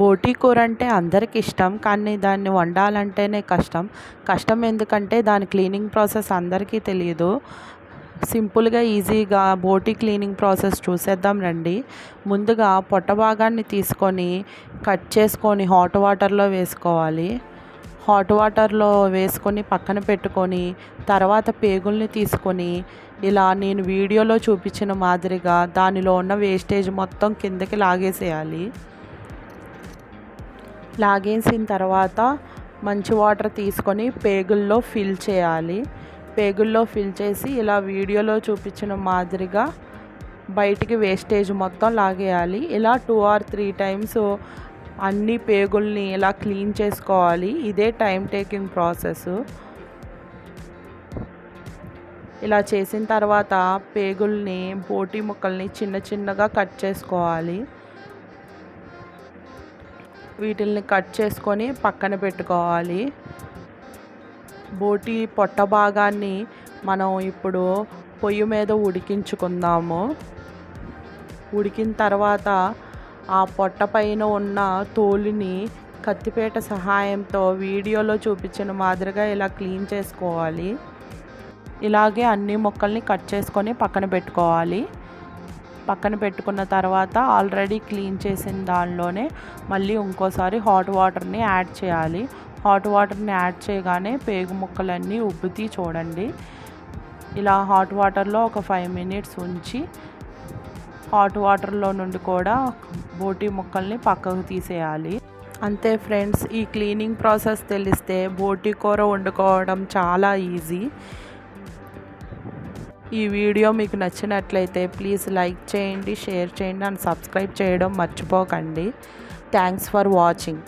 బోటీ కూర అంటే అందరికి ఇష్టం కానీ దాన్ని వండాలంటేనే కష్టం. కష్టం ఎందుకంటే దాని క్లీనింగ్ ప్రాసెస్ అందరికీ తెలియదు సింపుల్గా ఈజీగా బోటీ క్లీనింగ్ ప్రాసెస్ చూసేద్దాం రండి. ముందుగా పొట్ట భాగాన్ని తీసుకొని కట్ చేసుకొని హాట్ వాటర్లో వేసుకోవాలి. హాట్ వాటర్లో వేసుకొని పక్కన పెట్టుకొని తర్వాత పేగుల్ని తీసుకొని ఇలా నేను వీడియోలో చూపించిన మాదిరిగా దానిలో ఉన్న వేస్టేజ్ మొత్తం కిందకి లాగేసేయాలి. లాగేసిన తర్వాత మంచి వాటర్ తీసుకొని పేగుల్లో ఫిల్ చేయాలి. పేగుల్లో ఫిల్ చేసి ఇలా వీడియోలో చూపించిన మాదిరిగా బయటికి వేస్టేజ్ మొత్తం లాగేయాలి. ఇలా టూ ఆర్ త్రీ టైమ్స్ అన్ని పేగుల్ని ఇలా క్లీన్ చేసుకోవాలి. ఇదే టైం టేకింగ్ ప్రాసెస్. ఇలా చేసిన తర్వాత పేగుల్ని బోటి ముక్కల్ని చిన్న చిన్నగా కట్ చేసుకోవాలి. వీటిల్ని కట్ చేసుకొని పక్కన పెట్టుకోవాలి. బోటి పొట్ట భాగాన్ని మనం ఇప్పుడు పొయ్యి మీద ఉడికించుకుందాము. ఉడికిన తర్వాత ఆ పొట్ట పైన ఉన్న తోలుని కత్తిపేట సహాయంతో వీడియోలో చూపించిన మాదిరిగా ఇలా క్లీన్ చేసుకోవాలి. ఇలాగే అన్ని మొక్కల్ని కట్ చేసుకొని పక్కన పెట్టుకోవాలి. పక్కన పెట్టుకున్న తర్వాత ఆల్రెడీ క్లీన్ చేసిన దానిలోనే మళ్ళీ ఇంకోసారి హాట్ వాటర్ని యాడ్ చేయాలి. హాట్ వాటర్ని యాడ్ చేయగానే పేగు ముక్కలన్నీ ఉబ్బుతీ చూడండి. ఇలా హాట్ వాటర్లో ఒక ఫైవ్ మినిట్స్ ఉంచి హాట్ వాటర్లో నుండి కూడా బోటి ముక్కల్ని పక్కకు తీసేయాలి. అంతే ఫ్రెండ్స్ ఈ క్లీనింగ్ ప్రాసెస్ తెలిస్తే బోటి కూర వండుకోవడం చాలా ఈజీ. ఈ వీడియో మీకు నచ్చినట్లయితే ప్లీజ్ లైక్ చేయండి షేర్ చేయండి అండ్ సబ్స్క్రైబ్ చేయడం మర్చిపోకండి. Thanks for watching